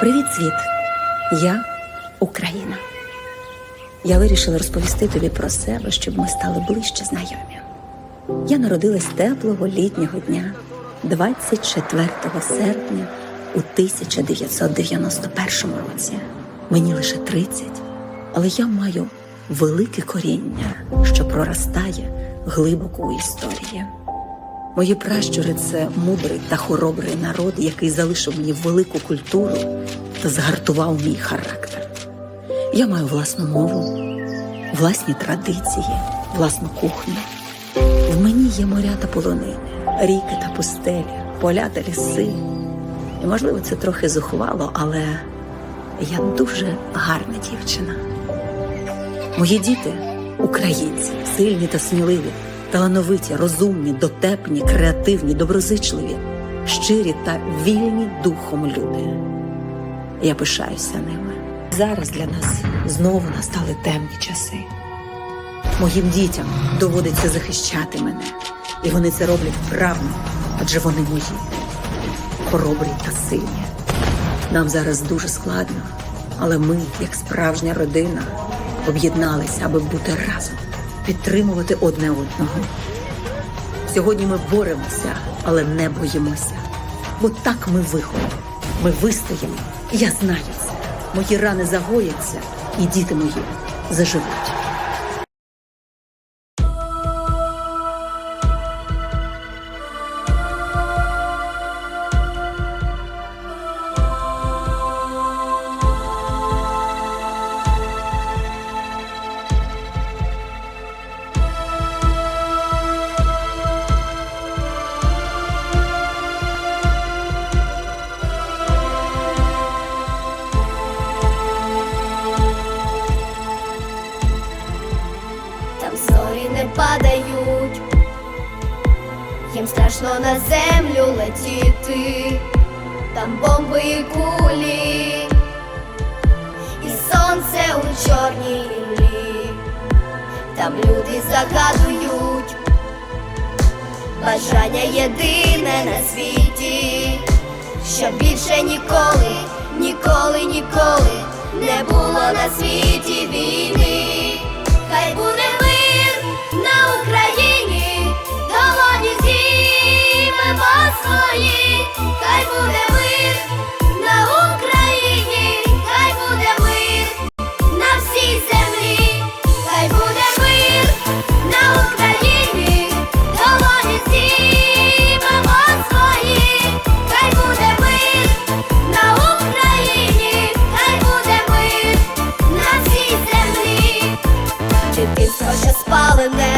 Привіт, світ! Я Україна. Я вирішила розповісти тобі про себе, щоб ми стали ближче знайомі. Я народилась теплого літнього дня, 24 серпня у 1991 році. Мені лише 30, але я маю велике коріння, що проростає глибоко у історії. Мої пращури це мудрий та хоробрий народ, який залишив мені велику культуру та згартував мій характер. Я маю власну мову, власні традиції, власну кухню. В мені є моря та полонини, ріки та пустелі, поля та ліси. І, можливо, це трохи зухвало, але я дуже гарна дівчина. Мої діти українці, сильні та сміливі, талановиті, розумні, дотепні, креативні, доброзичливі, щирі та вільні духом люди. Я пишаюся ними. Зараз для нас знову настали темні часи. Моїм дітям доводиться захищати мене, і вони це роблять вправно, адже вони мої, хоробрі та сильні. Нам зараз дуже складно, але ми, як справжня родина, об'єдналися, аби бути разом, підтримувати одне одного. Сьогодні ми боремося, але не боїмося. Бо так ми виходимо. Ми вистоїмо. Я знаю це. Мої рани загояться, і діти мої заживуть. Їм страшно на землю летіти, там бомби і кулі, і сонце у чорній іллі, там люди загадують, бажання єдине на світі, щоб більше ніколи, ніколи, ніколи не було на світі falling down.